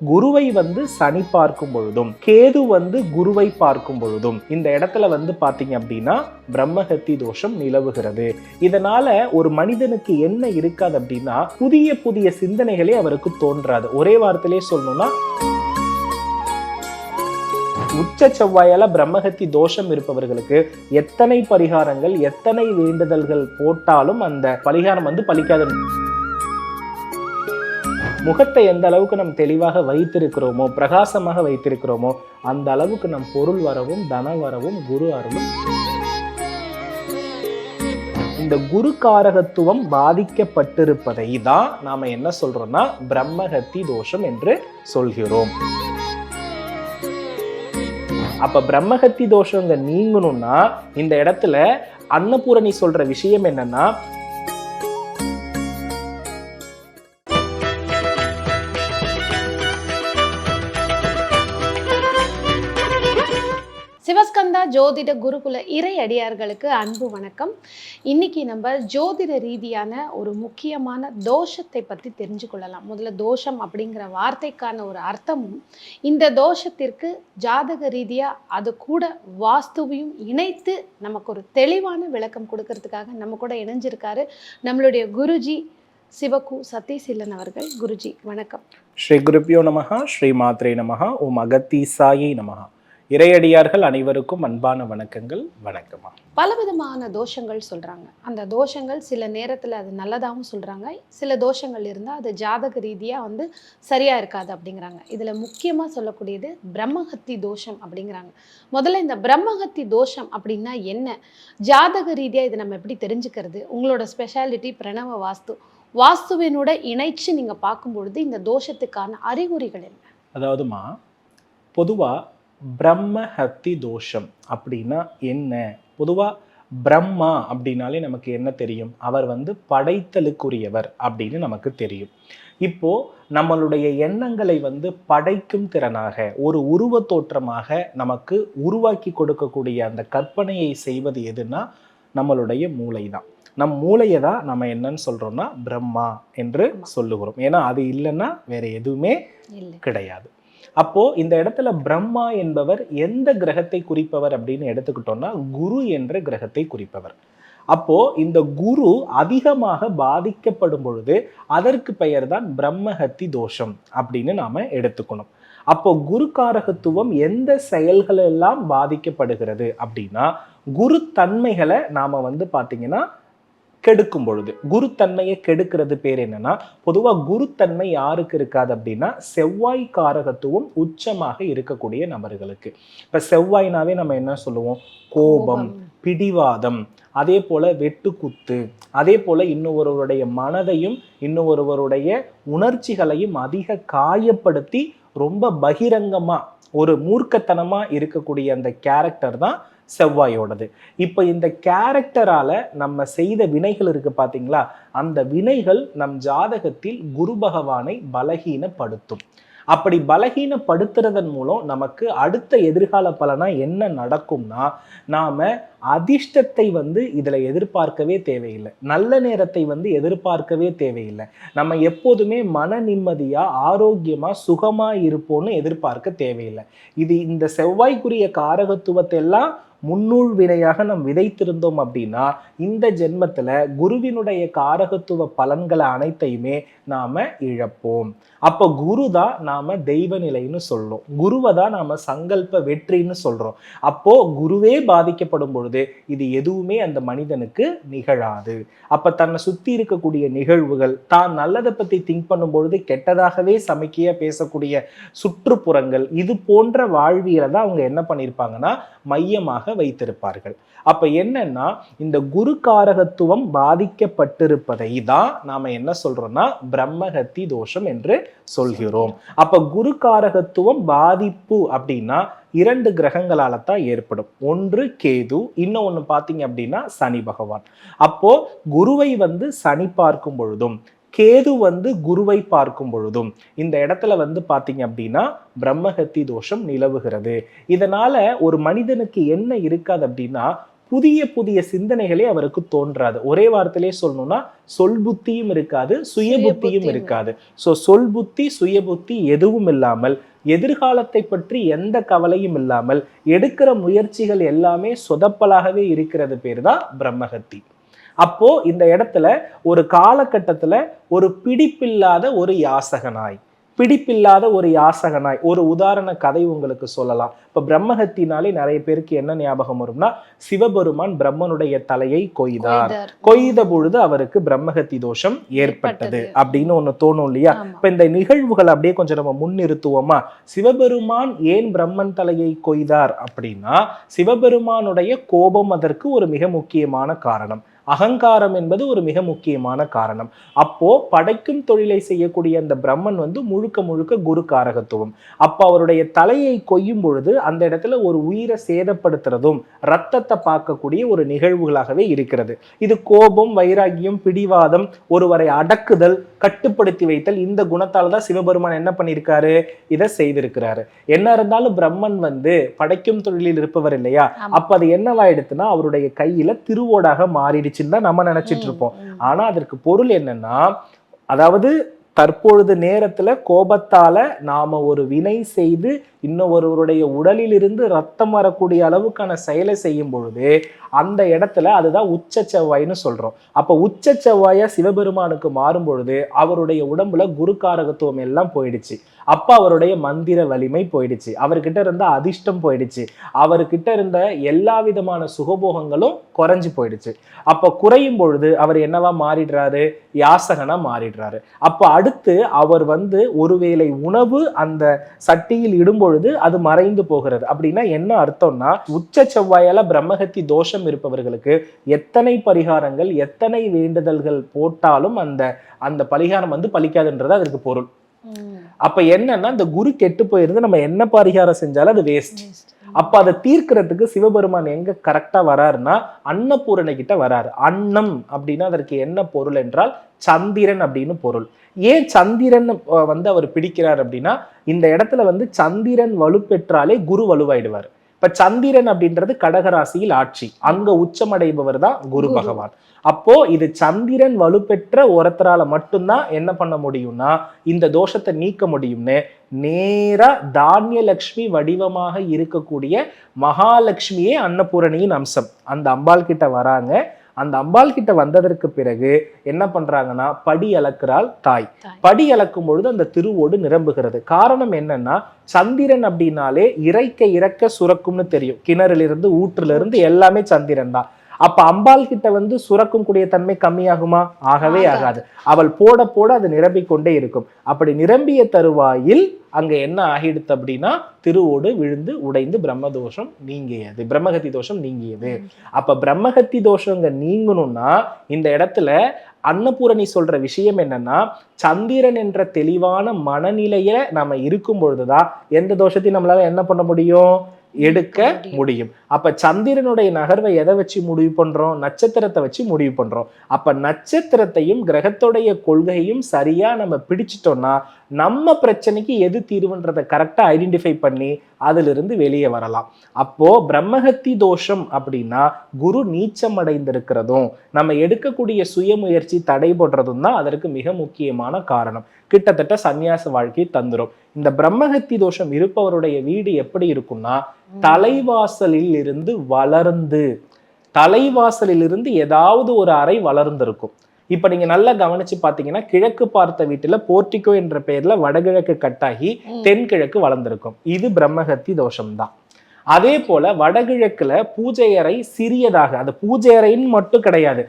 குருவை வந்து சனி பார்க்கும் பொழுதும் கேது வந்து குருவை பார்க்கும் பொழுதும் இந்த இடத்துல வந்து பாத்தீங்க அப்படின்னா பிரம்மஹத்தி தோஷம் நிலவுகிறது. இதனால ஒரு மனிதனுக்கு என்ன இருக்காது அப்படின்னா புதிய புதிய சிந்தனைகளே அவருக்கு தோன்றாது. ஒரே வார்த்தையிலே சொல்லணும்னா உச்ச செவ்வாயால பிரம்மஹத்தி தோஷம் இருப்பவர்களுக்கு எத்தனை பரிகாரங்கள் எத்தனை வேண்டுதல்கள் போட்டாலும் அந்த பரிகாரம் வந்து பலிக்காது. முகத்தை எந்த அளவுக்கு நம் தெளிவாக வைத்திருக்கிறோமோ பிரகாசமாக வைத்திருக்கிறோமோ அந்த அளவுக்கு நம் பொருள் வரவும் தன வரவும் குரு அருளும். இந்த குரு காரகத்துவம் பாதிக்கப்பட்டிருப்பதை தான் நாம என்ன சொல்றோம்னா பிரம்மஹத்தி தோஷம் என்று சொல்கிறோம். அப்ப பிரம்மஹத்தி தோஷங்க நீங்கணும்னா இந்த இடத்துல அன்னபூரணி சொல்ற விஷயம் என்னன்னா ஜோதிட குருகுல இறை அடியார்களுக்கு அன்பு வணக்கம். இன்னைக்கு நம்ம ஜோதிட ரீதியான ஒரு முக்கியமான தோஷத்தை பற்றி தெரிஞ்சு கொள்ளலாம். முதல்ல தோஷம் அப்படிங்கிற வார்த்தைக்கான ஒரு அர்த்தமும் இந்த தோஷத்திற்கு ஜாதக ரீதியாக அது கூட வாஸ்துவையும் இணைத்து நமக்கு ஒரு தெளிவான விளக்கம் கொடுக்கறதுக்காக நம்ம கூட இணைஞ்சிருக்காரு நம்மளுடைய குருஜி சிவகு சதீசில்லன் அவர்கள். குருஜி வணக்கம். ஸ்ரீ குருப்பியோ நமஹா ஸ்ரீ மாத்ரே நமஹா ஓம் அகத்தீசாயை நமஹா. இறையடியார்கள் அனைவருக்கும் அன்பான வணக்கங்கள் வணக்கமா பலவிதமான தோஷங்கள் சொல்கிறாங்க அந்த தோஷங்கள் சில நேரத்தில் அது நல்லதாகவும் சொல்கிறாங்க சில தோஷங்கள் இருந்தால் அது ஜாதக ரீதியாக வந்து சரியாக இருக்காது அப்படிங்கிறாங்க. இதில் முக்கியமாக சொல்லக்கூடியது பிரம்மஹத்தி தோஷம் அப்படிங்கிறாங்க. முதல்ல இந்த பிரம்மஹத்தி தோஷம் அப்படின்னா என்ன? ஜாதக ரீதியாக இதை நம்ம எப்படி தெரிஞ்சுக்கிறது? உங்களோட ஸ்பெஷாலிட்டி பிரணவ வாஸ்து. வாஸ்துவினோட இணைச்சு நீங்கள் பார்க்கும்பொழுது இந்த தோஷத்துக்கான அறிகுறிகள் என்ன? அதாவதுமா பொதுவா பிரம்மஹத்தி தோஷம் அப்படின்னா என்ன? பொதுவா பிரம்மா அப்படின்னாலே நமக்கு என்ன தெரியும்? அவர் வந்து படைத்தலுக்குரியவர் அப்படின்னு நமக்கு தெரியும். இப்போ நம்மளுடைய எண்ணங்களை வந்து படைக்கும் திறனாக ஒரு உருவ தோற்றமாக நமக்கு உருவாக்கி கொடுக்கக்கூடிய அந்த கற்பனையை செய்வது எதுனா நம்மளுடைய மூளை தான் நம் மூளையை தான் நம்ம என்னன்னு சொல்றோம்னா பிரம்மா என்று. சொல்லுகிறோம். ஏன்னா அது இல்லைன்னா வேற எதுவுமே கிடையாது. அப்போ இந்த இடத்துல பிரம்மா என்பவர் எந்த கிரகத்தை குறிப்பவர் அப்படின்னு எடுத்துக்கிட்டோம்னா குரு என்ற கிரகத்தை குறிப்பவர். அப்போ இந்த குரு அதிகமாக பாதிக்கப்படும் பொழுது அதற்கு பெயர் தான் பிரம்மஹத்தி தோஷம் அப்படின்னு நாம எடுத்துக்கணும். அப்போ குரு காரகத்துவம் எந்த செயல்கள் எல்லாம் பாதிக்கப்படுகிறது அப்படின்னா குரு தன்மைகளை நாம வந்து பாத்தீங்கன்னா கெடுக்கும் பொழுது குருத்தன்மையை கெடுக்கிறது பேர் என்னன்னா பொதுவா குருத்தன்மை யாருக்கு இருக்காது அப்படின்னா செவ்வாய் காரகத்துவம் உச்சமாக இருக்கக்கூடிய நபர்களுக்கு. இப்ப செவ்வாய்னாவே நம்ம என்ன சொல்லுவோம்? கோபம் பிடிவாதம் அதே போல வெட்டுக்குத்து அதே போல இன்னொருவருடைய மனதையும் இன்னொருவருடைய உணர்ச்சிகளையும் அதிக காயப்படுத்தி ரொம்ப பகிரங்கமா ஒரு மூர்க்கத்தனமா இருக்கக்கூடிய அந்த கேரக்டர் தான் செவ்வாயோடது. இப்போ இந்த கேரக்டரால நம்ம செய்த வினைகள் இருக்கு பார்த்தீங்களா அந்த வினைகள் நம் ஜாதகத்தில் குரு பகவானை பலகீனப்படுத்தும். அப்படி பலகீனப்படுத்துறதன் மூலம் நமக்கு அடுத்த எதிர்கால பலனா என்ன நடக்கும்னா நாம அதிர்ஷ்டத்தை வந்து இதுல எதிர்பார்க்கவே தேவையில்லை. நல்ல நேரத்தை வந்து எதிர்பார்க்கவே தேவையில்லை. நம்ம எப்போதுமே மன நிம்மதியா ஆரோக்கியமா சுகமா இருப்போம்னு எதிர்பார்க்க தேவையில்லை. இது இந்த செவ்வாய்க்குரிய காரகத்துவத்தை எல்லாம் முன்னூல் வினையாக நாம் விதைத்திருந்தோம் அப்படின்னா இந்த ஜென்மத்தில் குருவினுடைய காரகத்துவ பலன்களை அனைத்தையுமே நாம் இழப்போம். அப்போ குரு தான் நாம் தெய்வ நிலைன்னு சொல்லும் குருவை தான் நாம் சங்கல்ப வெற்றின்னு சொல்கிறோம் அப்போது குருவே பாதிக்கப்படும் பொழுது இது எதுவுமே அந்த மனிதனுக்கு நிகழாது. அப்போ தன்னை சுற்றி இருக்கக்கூடிய நிகழ்வுகள் தான் நல்லதை பற்றி திங்க் பண்ணும் பொழுது கெட்டதாகவே சமைக்கையா பேசக்கூடிய சுற்றுப்புறங்கள் இது போன்ற வாழ்வியலை தான் அவங்க என்ன பண்ணியிருப்பாங்கன்னா மையமாக வைத்திருப்பார்கள். அப்ப என்னன்னா இந்த குரு காரகத்துவம் பாதிக்கப்பட்டிருப்பதை தான் நாம என்ன சொல்றோம்னா பிரம்மஹத்தி தோஷம் என்று சொல்கிறோம். அப்ப குரு காரகத்துவம் பாதிப்பு அப்படின்னா இரண்டு கிரகங்களால தான் ஏற்படும். ஒன்று கேது இன்னொன்னு பாத்தீங்க அப்படின்னா சனி பகவான். அப்போ குருவை வந்து சனி பார்க்கும் பொழுதும் கேது வந்து குருவை பார்க்கும் பொழுதும் இந்த இடத்துல வந்து பாத்தீங்க அப்படின்னா பிரம்மஹத்தி தோஷம் நிலவுகிறது. இதனால ஒரு மனிதனுக்கு என்ன இருக்காது அப்படின்னா புதிய புதிய சிந்தனைகளே அவருக்கு தோன்றாது. ஒரே வார்த்தையிலே சொல்லணும்னா சொல் புத்தியும் இருக்காது சுய புத்தியும் புத்தியும் இருக்காது. ஸோ சொல் புத்தி சுய புத்தி எதுவும் இல்லாமல் எதிர்காலத்தை பற்றி எந்த கவலையும் இல்லாமல் எடுக்கிற முயற்சிகள் எல்லாமே சொதப்பலாகவே இருக்கிறது பேர் தான் பிரம்மஹத்தி. அப்போ இந்த இடத்துல ஒரு காலகட்டத்துல ஒரு பிடிப்பில்லாத ஒரு யாசகனாய் பிடிப்பில்லாத ஒரு யாசகனாய் ஒரு உதாரண கதை உங்களுக்கு சொல்லலாம் இப்ப பிரம்மஹத்தினாலே நிறைய பேருக்கு என்ன ஞாபகம் வரும்னா சிவபெருமான் பிரம்மனுடைய தலையை கொய்தார். கொய்த பொழுது அவருக்கு பிரம்மஹத்தி தோஷம் ஏற்பட்டது. அப்படின்னு ஒண்ணு தோணும் இல்லையா. இப்ப இந்த நிகழ்வுகள் அப்படியே கொஞ்சம் நம்ம முன்னிறுத்துவோமா சிவபெருமான் ஏன் பிரம்மன் தலையை கொய்தார் அப்படின்னா சிவபெருமானுடைய கோபம் அதற்கு ஒரு மிக முக்கியமான காரணம் அகங்காரம் என்பது ஒரு மிக முக்கியமான காரணம். அப்போ படைக்கும் தொழிலை செய்யக்கூடிய அந்த பிரம்மன் வந்து முழுக்க முழுக்க குரு காரகத்துவம் அப்ப அவருடைய தலையை கொய்யும் பொழுது அந்த இடத்துல ஒரு உயிரை சேதப்படுத்துறதும் ரத்தத்தை பார்க்கக்கூடிய ஒரு நிகழ்வுகளாகவே இருக்கிறது. இது கோபம் வைராகியம் பிடிவாதம் ஒருவரை அடக்குதல் கட்டுப்படுத்தி வைத்தல் இந்த குணத்தால தான் சிவபெருமான் என்ன பண்ணியிருக்காரு? இதை செய்திருக்கிறாரு. என்ன இருந்தாலும் பிரம்மன் வந்து படைக்கும் தொழிலில் இருப்பவர் இல்லையா. அப்ப அது என்னவாயிடுத்துன்னா அவருடைய கையில திருவோடாக மாறிடுச்சுன்னு தான் நம்ம நினைச்சிட்டு இருப்போம். ஆனா அதற்கு பொருள் என்னன்னா அதாவது தற்பொழுது நேரத்துல கோபத்தால நாம ஒரு வினை செய்து இன்னொருவருடைய உடலிலிருந்து ரத்தம் வரக்கூடிய அளவுக்கான செயலை செய்யும் பொழுது அந்த இடத்துல அதுதான் உச்ச செவ்வாய்ன்னு சொல்றோம். அப்ப உச்ச செவ்வாயா சிவபெருமானுக்கு மாறும் பொழுது அவருடைய உடம்புல குருக்காரகத்துவம் எல்லாம் போயிடுச்சு. அப்ப அவருடைய மந்திர வலிமை போயிடுச்சு. அவர்கிட்ட இருந்த அதிர்ஷ்டம் போயிடுச்சு. அவர்கிட்ட இருந்த எல்லா விதமான சுகபோகங்களும் குறைஞ்சு போயிடுச்சு. அப்ப குறையும் பொழுது அவர் என்னவா மாறிடுறாரு? யாசகனா மாறிடுறாரு. அப்ப அடுத்து அவர் வந்து ஒருவேளை உணவு அந்த சட்டியில் இடும்பொழுது பொழுது அது மறைந்து போகிறது அப்படின்னா என்ன அர்த்தம்னா உச்ச செவ்வாயால பிரம்மஹத்தி தோஷம் இருப்பவர்களுக்கு எத்தனை பரிகாரங்கள் எத்தனை வேண்டுதல்கள் போட்டாலும் அந்த அந்த பரிகாரம் வந்து பலிக்காதுன்றது அதற்கு பொருள். அப்ப என்னன்னா இந்த குரு கெட்டு போயிருந்து நம்ம என்ன பரிகாரம் செஞ்சாலும் அது வேஸ்ட். அப்ப அதை தீர்க்கிறதுக்கு சிவபெருமான் எங்க கரெக்டா வராருன்னா அன்னபூரணை கிட்ட வராரு. அன்னம் அப்படின்னா அதற்கு என்ன பொருள் என்றால் சந்திரன் அப்படின்னு பொருள். ஏன் சந்திரன் வந்து அவர் பிடிக்கிறார் அப்படின்னா இந்த இடத்துல வந்து சந்திரன் வலுப்பெற்றாலே குரு வலுவாயிடுவார். இப்ப சந்திரன் அப்படின்றது கடகராசியில் ஆட்சி. அங்க உச்சமடைபவர் தான் குரு. பகவான். அப்போ இது சந்திரன் வலுப்பெற்ற ஒருத்தரால மட்டும்தான் என்ன பண்ண முடியும்னா இந்த தோஷத்தை நீக்க முடியும்னு நேரா தானியலக்ஷ்மி வடிவமாக இருக்கக்கூடிய மகாலட்சுமியே அன்னபூரணியின் அம்சம். அந்த அம்பாள் கிட்ட வராங்க. அந்த அம்பாள் கிட்ட வந்ததற்கு பிறகு என்ன பண்றாங்கன்னா படி அளக்கிறாள் தாய். தாய். படி அளக்கும் பொழுது அந்த திருவோடு நிரம்புகிறது. காரணம் என்னன்னா சந்திரன் அப்படின்னாலே இறைக்க இறக்க சுரக்கும்னு தெரியும். கிணறுல இருந்து ஊற்றுல இருந்து எல்லாமே சந்திரன் தான் அப்ப அம்பாள் கிட்ட வந்து சுரக்கும் கூடிய தன்மை கம்மியாகுமா? ஆகவே ஆகாது. அவள் போட போட அது நிரம்பிக் கொண்டே இருக்கும். அப்படி நிரம்பிய தருவாயில் அங்க என்ன ஆகிடுது அப்படின்னா திருவோடு விழுந்து உடைந்து பிரம்மதோஷம் நீங்கியது. பிரம்மகத்தி தோஷம் நீங்கியது. அப்ப பிரம்மகத்தி தோஷங்க நீங்கணும்னா இந்த இடத்துல அன்னபூரணி சொல்ற விஷயம் என்னன்னா சந்திரன் என்ற தெளிவான மனநிலைய நாம இருக்கும் பொழுதுதான் எந்த தோஷத்தையும் நம்மளால என்ன பண்ண முடியும்? எடுக்க முடியும். அப்ப சந்திரனுடைய நகர்வை எதை வச்சு முடிவு பண்றோம்? நட்சத்திரத்தை வச்சு முடிவு பண்றோம். அப்ப நட்சத்திரத்தையும் கிரகத்துடைய கொள்கையும் சரியா நம்ம பிடிச்சிட்டோம்னா நம்ம பிரச்சனைக்கு எது தீர்வுன்றதை கரெக்டா ஐடென்டிஃபை பண்ணி அதிலிருந்து வெளியே வரலாம். அப்போ பிரம்மஹத்தி தோஷம் அப்படின்னா குரு நீச்சம் அடைந்திருக்கிறதும் நம்ம எடுக்கக்கூடிய சுயமுயற்சி தடைபடுறதும் தான் அதற்கு மிக முக்கியமான காரணம். கிட்டத்தட்ட சந்நியாச வாழ்க்கை தந்துரும். இந்த பிரம்மஹத்தி தோஷம் இருப்பவருடைய வீடு எப்படி இருக்கும்னா தலைவாசலில் இருந்து வளர்ந்து தலைவாசலில் இருந்து ஏதாவது ஒரு அறை வளர்ந்திருக்கும். இப்ப நீங்க நல்லா கவனிச்சு பாத்தீங்கன்னா கிழக்கு பார்த்த வீட்டுல போர்ட்டிகோ என்ற பெயர்ல வடகிழக்கு கட்டாகி. தென்கிழக்கு வளர்ந்திருக்கும். இது பிரம்மஹத்தி தோஷம்தான். அதே போல வடகிழக்குல பூஜை அறை சிறியதாக அது பூஜை அறைன்னு மட்டும் கிடையாது.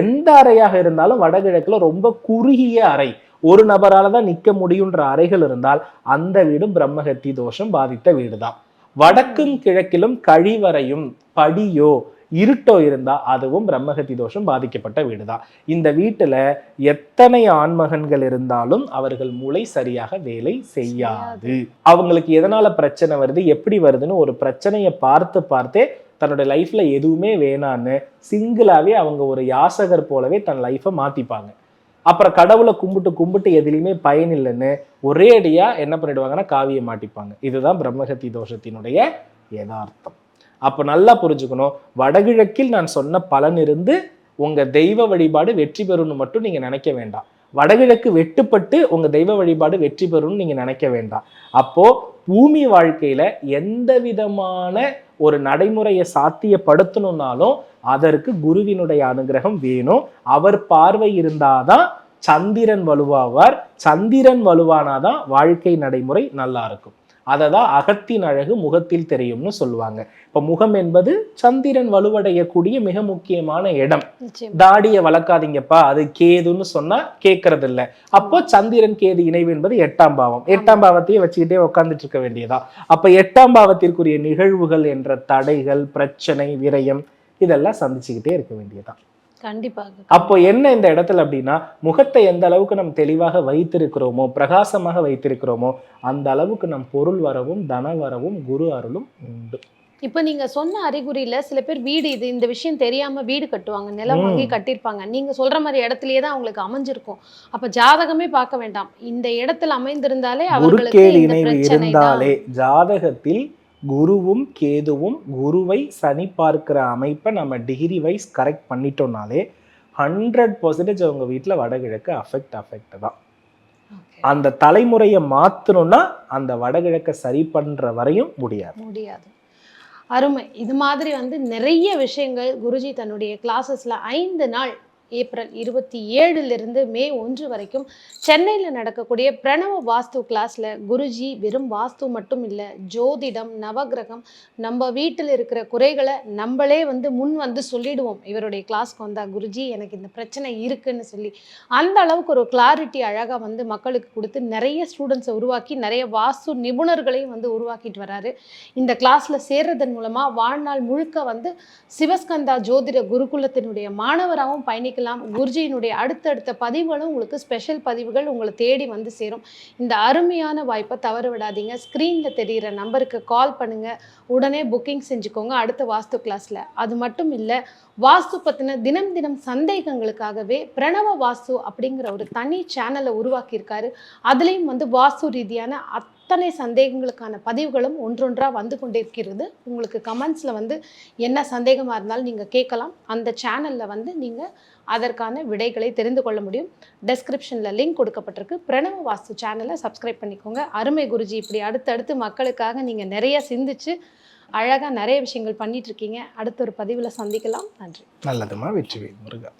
எந்த அறையாக இருந்தாலும் வடகிழக்குல ரொம்ப குறுகிய அறை. ஒரு நபரால தான் நிக்க முடியுன்ற அறைகள் இருந்தால் அந்த வீடும் பிரம்மஹத்தி தோஷம் பாதித்த வீடுதான். வடக்கும் கிழக்கிலும் கழிவறையும் படியோ இருட்டோ இருந்தா அதுவும் பிரம்மஹத்தி தோஷம் பாதிக்கப்பட்ட வீடுதான். இந்த வீட்டுல எத்தனை ஆண்மகன்கள் இருந்தாலும் அவர்கள் மூளை சரியாக வேலை செய்யாது. அவங்களுக்கு எதனால பிரச்சனை வருது எப்படி வருதுன்னு ஒரு பிரச்சனையை பார்த்து பார்த்தே தன்னோட லைஃப்ல எதுவுமே வேணான்னு சிங்கிளாவே அவங்க ஒரு யாசகர் போலவே தன் லைஃப்பை மாத்திப்பாங்க. அப்புறம் கடவுளை கும்பிட்டு கும்பிட்டு எதுலையுமே பயன் இல்லைன்னு ஒரே அடியா என்ன பண்ணிடுவாங்கன்னா காவியை மாட்டிப்பாங்க. இதுதான் பிரம்மஹத்தி தோஷத்தினுடைய யதார்த்தம். அப்போ நல்லா புரிஞ்சுக்கணும். வடகிழக்கில் நான் சொன்ன பலன் இருந்து உங்கள் தெய்வ வழிபாடு வெற்றி பெறும்னு மட்டும் நீங்கள் நினைக்க வேண்டாம். வடகிழக்கு வெட்டுப்பட்டு உங்கள் தெய்வ வழிபாடு வெற்றி பெறும்னு நீங்கள் நினைக்க வேண்டாம். அப்போது பூமி வாழ்க்கையில் எந்த விதமான ஒரு நடைமுறையை சாத்தியப்படுத்தணும்னாலும் அதற்கு குருவினுடைய அனுகிரகம் வேணும். அவர் பார்வை இருந்தாதான் சந்திரன் வலுவாவார். சந்திரன் வலுவானாதான் வாழ்க்கை நடைமுறை நல்லா இருக்கும். அதை தான் அகத்தின் அழகு முகத்தில் தெரியும்னு சொல்லுவாங்க. இப்ப முகம் என்பது சந்திரன் வலுவடையக்கூடிய மிக முக்கியமான இடம். தாடியை வளர்க்காதீங்கப்பா அது கேதுன்னு சொன்னா கேட்கறது இல்ல அப்போ சந்திரன் கேது இணைவு என்பது எட்டாம் பாவம். எட்டாம் பாவத்தையே வச்சுக்கிட்டே உட்கார்ந்துட்டு இருக்க வேண்டியதா? அப்ப எட்டாம் பாவத்திற்குரிய நிகழ்வுகள் என்ற தடைகள் பிரச்சனை விரயம் இதெல்லாம் சந்திச்சுக்கிட்டே இருக்க வேண்டியதா? கண்டிப்பாக. அப்போ என்ன இந்த இடத்துல அப்படின்னா முகத்தை எந்த அளவுக்கு நம்ம தெளிவாக வைத்திருக்கிறோமோ பிரகாசமாக வைத்திருக்கிறோமோ அந்த அளவுக்கு நம் பொருள் வரவும் தன வரவும் குரு அருளும் உண்டு. இப்போ நீங்க சொன்ன அறிகுறியில சில பேர் வீடு இது இந்த விஷயம் தெரியாம வீடு கட்டுவாங்க நிலம். வாங்கி கட்டியிருப்பாங்க. நீங்க சொல்ற மாதிரி இடத்துலயே தான் அவங்களுக்கு அமைஞ்சிருக்கும். அப்ப ஜாதகமே பார்க்க வேண்டாம். இந்த இடத்துல அமைந்திருந்தாலே அவர்களுக்கு இருந்தாலே ஜாதகத்தில் குருவும் கேதுவும் குருவை சனி பார்க்கிற அமைப்பை நம்ம டிகிரி வைஸ் கரெக்ட் பண்ணிட்டோம்னாலே ஹண்ட்ரட் பர்சன்டேஜ் அவங்க வீட்டில் வடகிழக்கு அஃபெக்ட் அஃபெக்ட் தான். அந்த தலைமுறையை மாற்றணும்னா அந்த வடகிழக்கை சரி பண்ற வரையும் முடியாது. முடியாது. அருமை. இது மாதிரி வந்து நிறைய விஷயங்கள் குருஜி தன்னுடைய கிளாஸஸ்ல ஐந்து நாள் ஏப்ரல் இருபத்தி ஏழுலேருந்து மே ஒன்று வரைக்கும் சென்னையில் நடக்கக்கூடிய பிரணவ வாஸ்து கிளாஸில் குருஜி வெறும் வாஸ்து மட்டும் இல்லை ஜோதிடம் நவகிரகம் நம்ம வீட்டில் இருக்கிற குறைகளை நம்மளே வந்து முன் வந்து சொல்லிடுவோம். இவருடைய கிளாஸ்க்கு வந்தால் குருஜி எனக்கு இந்த பிரச்சனை இருக்குன்னு சொல்லி. அந்த அளவுக்கு ஒரு கிளாரிட்டி அழகாக வந்து மக்களுக்கு கொடுத்து நிறைய ஸ்டூடெண்ட்ஸை உருவாக்கி நிறைய வாஸ்து நிபுணர்களையும் வந்து உருவாக்கிட்டு வராரு. இந்த கிளாஸில் சேர்றதன் மூலமாக வாழ்நாள் முழுக்க வந்து சிவஸ்கந்தா ஜோதிட குருகுலத்தினுடைய மாணவராகவும் பயணிக்கலாம் குருஜியினுடைய அடுத்தடுத்த பதிவுகளும் உங்களுக்கு ஸ்பெஷல் பதிவுகள் உங்களை தேடி வந்து சேரும். இந்த அருமையான வாய்ப்பை தவற விடாதீங்க. ஸ்க்ரீனில் தெரிகிற நம்பருக்கு கால் பண்ணுங்க. உடனே புக்கிங் செஞ்சுக்கோங்க அடுத்த வாஸ்து கிளாஸில் அது மட்டும் இல்லை வாஸ்து பற்றின தினம் தினம் சந்தேகங்களுக்காகவே பிரணவ வாஸ்து அப்படிங்கிற ஒரு தனி சேனலை உருவாக்கியிருக்காரு. அதுலேயும் வந்து வாஸ்து ரீதியான அத்தனை சந்தேகங்களுக்கான பதிவுகளும் ஒன்றொன்றாக வந்து கொண்டிருக்கிறது. உங்களுக்கு கமெண்ட்ஸில் வந்து என்ன சந்தேகமாக இருந்தாலும் நீங்கள் கேட்கலாம். அந்த சேனலில் வந்து நீங்கள் அதற்கான விடைகளை தெரிந்து கொள்ள முடியும். டெஸ்கிரிப்ஷனில் லிங்க் கொடுக்கப்பட்டிருக்கு. பிரணவ வாஸ்து சேனலை சப்ஸ்கிரைப் பண்ணிக்கோங்க. அருமை குருஜி இப்படி அடுத்தடுத்து மக்களுக்காக நீங்கள் நிறைய சிந்திச்சு அழகாக நிறைய விஷயங்கள் பண்ணிட்டு இருக்கீங்க. அடுத்த ஒரு பதிவில் சந்திக்கலாம். நன்றி. நல்லதுமா வெற்றி முருகா.